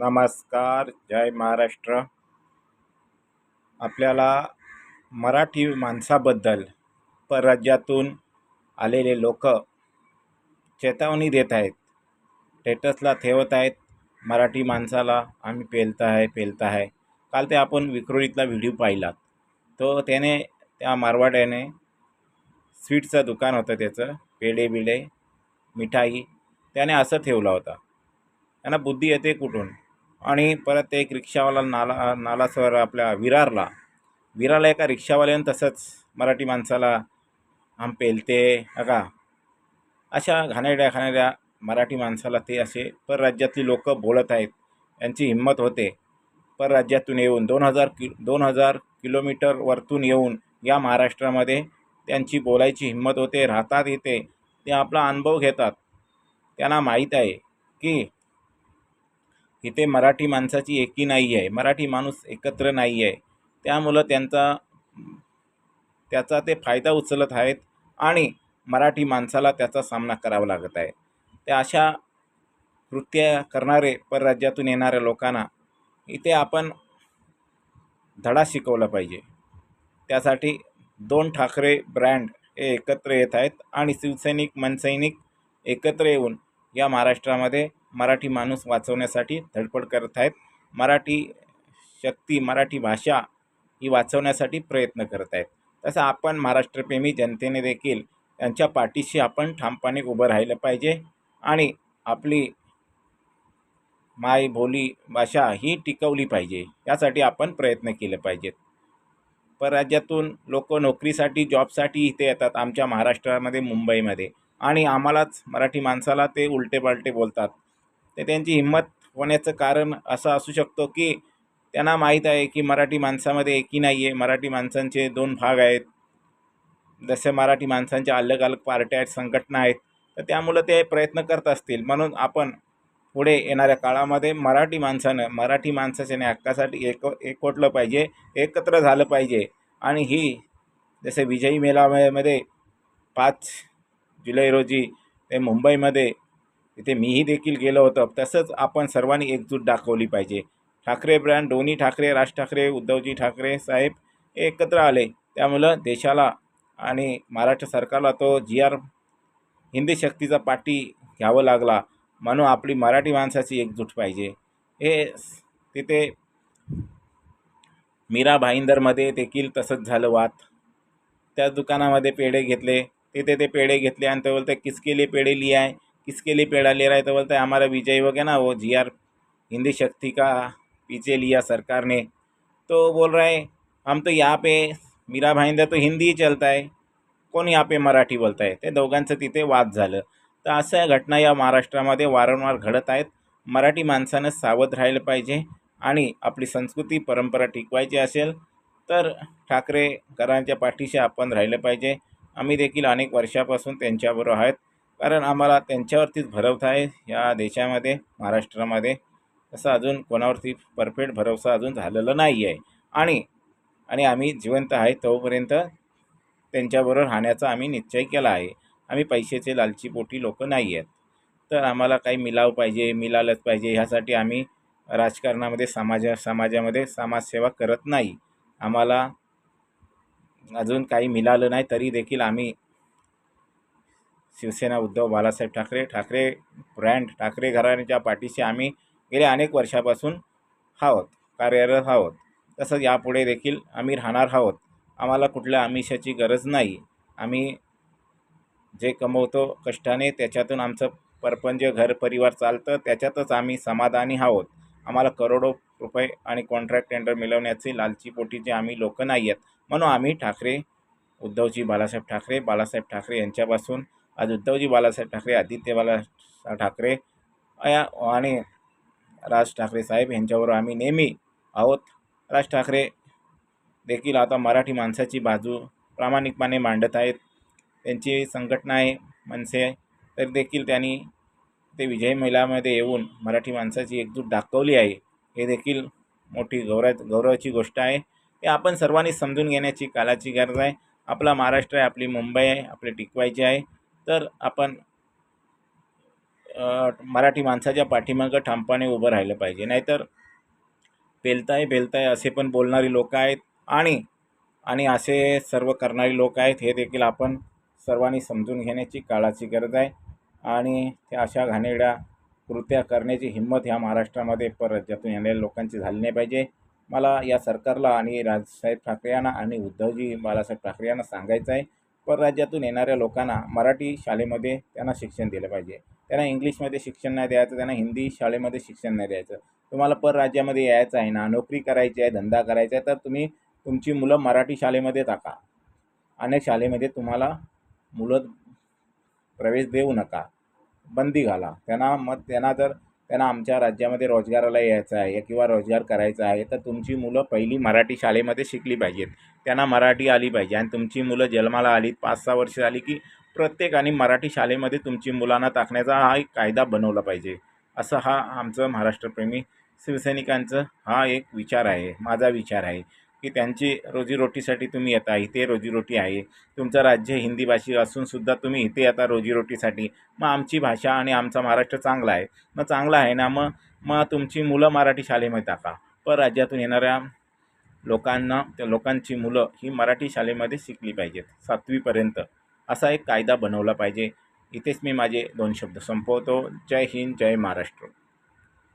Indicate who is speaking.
Speaker 1: नमस्कार जय महाराष्ट्र. आपल्याला मराठी माणसाबद्दल परराज्यातून आलेले लोक चेतावणी देत आहेत. स्टेटसला ठेवत आहेत. मराठी माणसाला आम्ही पेलत आहे पेलत आहे काल ते आपण विक्रोळीतला व्हिडिओ पाहिला तो त्याने त्या मारवाड्याने स्वीटचं दुकान होतं त्याचं पेढे बिडे मिठाई त्याने असं ठेवला होता. त्यांना बुद्धी येते कुठून? आणि परत एक रिक्षावाला नाला नालासवर आपल्या विरारला. विरारला एका रिक्षावाल्यानं तसंच मराठी माणसाला आम पेलते अगा अशा घाणेरड्या घाणेरड्या मराठी माणसाला ते असे परराज्यातली लोक बोलत आहेत. यांची हिंमत होते. परराज्यातून येऊन दोन हजार कि दोन हजार किलोमीटर वरतून येऊन या महाराष्ट्रामध्ये त्यांची बोलायची हिंमत होते राहतात येते ते आपला अनुभव घेतात. त्यांना माहीत आहे की इथे मराठी माणसाची एकी नाही आहे मराठी माणूस एकत्र नाही आहे. त्यामुळं त्यांचा त्याचा ते फायदा उचलत आहेत आणि मराठी माणसाला त्याचा सामना करावा लागत आहे. त्या अशा कृत्य करणारे परराज्यातून येणाऱ्या लोकांना इथे आपण धडा शिकवला पाहिजे. त्यासाठी दोन ठाकरे ब्रँड हे एकत्र येत आहेत आणि शिवसैनिक मनसैनिक एकत्र येऊन या महाराष्ट्रामध्ये मराठी माणूस वाचवण्यासाठी धडपड करत आहेत. मराठी शक्ती मराठी भाषा ही वाचवण्यासाठी प्रयत्न करत आहेत. तसं आपण महाराष्ट्रप्रेमी जनतेने देखील त्यांच्या पाठीशी आपण ठामपणे उभं राहिलं पाहिजे आणि आपली माय बोली भाषा ही टिकवली पाहिजे. यासाठी आपण प्रयत्न केले पाहिजेत. परराज्यातून लोक नोकरीसाठी जॉबसाठी इथे येतात आमच्या महाराष्ट्रामध्ये मुंबईमध्ये. आणि आम्हालाच मराठी माणसाला ते उलटे पालटे बोलतात. ते त्यांची हिंमत होण्याचं कारण असं असू शकतो की त्यांना माहीत आहे की मराठी माणसामध्ये एकी नाही आहे मराठी माणसांचे दोन भाग आहेत. जसे मराठी माणसांच्या अलग अलग पार्ट्या आहेत संघटना आहेत तर त्यामुळं ते प्रयत्न करत असतील. म्हणून आपण पुढे येणाऱ्या काळामध्ये मराठी माणसानं मराठी माणसाच्या हक्कासाठी एक एकवटलं पाहिजे एकत्र झालं पाहिजे. आणि ही जसे विजयी मेळाव्यामध्ये पाच जुलै रोजी ते मुंबईमध्ये तिथे मीही देखील गेलो होतो. तसंच आपण सर्वांनी एकजूट दाखवली पाहिजे. ठाकरे ब्रँड दोन्ही ठाकरे राज ठाकरे उद्धवजी ठाकरे साहेब हे एकत्र आले. त्यामुळं देशाला आणि महाराष्ट्र सरकारला तो जी आर हिंदी शक्तीचा पाठी घ्यावं लागला. म्हणून आपली मराठी माणसाची एकजूट पाहिजे. हे तिथे मीरा भाईंदरमध्ये देखील तसंच झालं वाद त्या दुकानामध्ये पेढे घेतले. तिथे ते पेढे घेतले आणि ते बोलते किसकेले पेढे लिहाय किसके लिए पेढा ले रहा है? तो बोलता है हमारा विजय हो गया ना वो जी आर हिंदी शक्ति का पीछे लिया सरकार ने। तो बोल रहा है हम तो यहाँ पे मीरा भाईंदा तो हिंदी ही चलता है। कोण यहाँ पे मराठी बोलत आहे ते दोघांचं तिथे वाद झालं. तर अशा घटना या महाराष्ट्रामध्ये वारंवार घडत आहेत. मराठी माणसानं सावध राहिलं पाहिजे आणि आपली संस्कृती परंपरा टिकवायची असेल तर ठाकरे घरांच्या पाठीशी आपण राहिलं पाहिजे. आम्ही देखील अनेक वर्षापासून त्यांच्याबरोबर आहेत. कारण आम्हाला त्यांच्यावरतीच भरवसा आहे. या देशामध्ये महाराष्ट्रामध्ये तसं अजून कोणावरती परफेक्ट भरवसा अजून झालेला नाही आहे. आणि आणि आम्ही जिवंत आहे तोपर्यंत त्यांच्याबरोबर राहण्याचा आम्ही निश्चय केला आहे. आम्ही पैशाचे लालची पोटी लोक नाही आहेत. तर आम्हाला काही मिलाव पाहिजे मिळालंच पाहिजे ह्यासाठी आम्ही राजकारणामध्ये समाजा समाजामध्ये समाजसेवा करत नाही. आम्हाला अजून काही मिळालं नाही तरी देखील आम्ही शिवसेना उद्धव बाळासाहेब ठाकरे ठाकरे ब्रँड ठाकरे घराण्याच्या पाठीशी आम्ही गेल्या अनेक वर्षापासून आहोत कार्यरत आहोत. तसंच यापुढे देखील आम्ही राहणार आहोत. आम्हाला कुठल्या आमिषाची गरज नाही. आम्ही जे कमवतो कष्टाने त्याच्यातून आमचं परपंच घर परिवार चालतं त्याच्यातच आम्ही समाधानी आहोत. आम्हाला करोडो रुपये आणि कॉन्ट्रॅक्ट टेंडर मिळवण्याचे लालचीपोटीचे आम्ही लोक नाही आहेत. म्हणून आम्ही ठाकरे उद्धवजी बाळासाहेब ठाकरे बाळासाहेब ठाकरे यांच्यापासून आज उद्धवजी बालासाहेब ठाकरे आदित्य बाला ठाकरे आणि राज ठाकरे साहेब यांच्यावर आम्ही नेहमी आहोत. राज ठाकरे देखील आता मराठी माणसाची बाजू प्रामाणिकपणे मांडत आहेत. त्यांची संघटना आहे मनसे तर देखील त्यांनी ते विजय महिलामध्ये येऊन मराठी माणसाची एकजूट दाखवली आहे. हे देखील मोठी गौरव गौरवाची गोष्ट आहे. हे आपण सर्वांनी समजून घेण्याची कालाची गरज आहे. आपला महाराष्ट्र आहे आपली मुंबई आहे आपली टिकवायची आहे. तर आपण मराठी माणसाच्या पाठीमागं ठामपणे उभं राहिलं पाहिजे. नाहीतर पेलताय पेलताय असे पण बोलणारी लोक आहेत आणि आणि असे सर्व करणारी लोक आहेत हे देखील आपण सर्वांनी समजून घेण्याची काळाची गरज आहे. आणि त्या अशा घाणेरड्या कृत्या करण्याची हिंमत ह्या महाराष्ट्रामध्ये परराज्यातून येणाऱ्या लोकांची झाली नाही पाहिजे. मला या सरकारला आणि राजसाहेब ठाकरे यांना आणि उद्धवजी बाळासाहेब ठाकरे यांना सांगायचं आहे परराज्यातून येणाऱ्या लोकांना मराठी शाळेमध्ये त्यांना शिक्षण दिलं पाहिजे. त्यांना इंग्लिशमध्ये शिक्षण नाही द्यायचं त्यांना हिंदी शाळेमध्ये शिक्षण नाही द्यायचं. तुम्हाला परराज्यामध्ये यायचं आहे ना नोकरी करायची आहे धंदा करायचा आहे तर तुम्ही तुमची मुलं मराठी शाळेमध्ये टाका. अनेक शाळेमध्ये तुम्हाला मुलं प्रवेश देऊ नका. बंदी घाला. त्यांना मग त्यांना जर त्यांना आमच्या राज्यामध्ये रोजगाराला यायचं आहे किंवा रोजगार करायचा आहे तर तुमची मुलं पहिली मराठी शाळेमध्ये शिकली पाहिजेत. त्यांना मराठी आली पाहिजे आणि तुमची मुलं जन्माला आली पाच सहा वर्ष आली की प्रत्येकाने मराठी शाळेमध्ये तुमची मुलांना टाकण्याचा हा एक कायदा बनवला पाहिजे. असं हा आमचं महाराष्ट्रप्रेमी शिवसैनिकांचं हा एक विचार आहे माझा विचार आहे. की त्यांची रोजीरोटीसाठी तुम्ही येता इथे रोजीरोटी आहे. तुमचं राज्य हिंदी भाषी असूनसुद्धा तुम्ही इथे येता रोजीरोटीसाठी. मग आमची भाषा आणि आमचा महाराष्ट्र चांगला आहे. मग चांगला आहे ना मग मग तुमची मुलं मराठी शाळेमध्ये टाका परराज्यातून येणाऱ्या लोकांना त्या लोकांची मुलं ही मराठी शाळेमध्ये शिकली पाहिजेत सातवीपर्यंत. असा एक कायदा बनवला पाहिजे. इथेच मी माझे दोन शब्द संपवतो. जय हिंद जय महाराष्ट्र.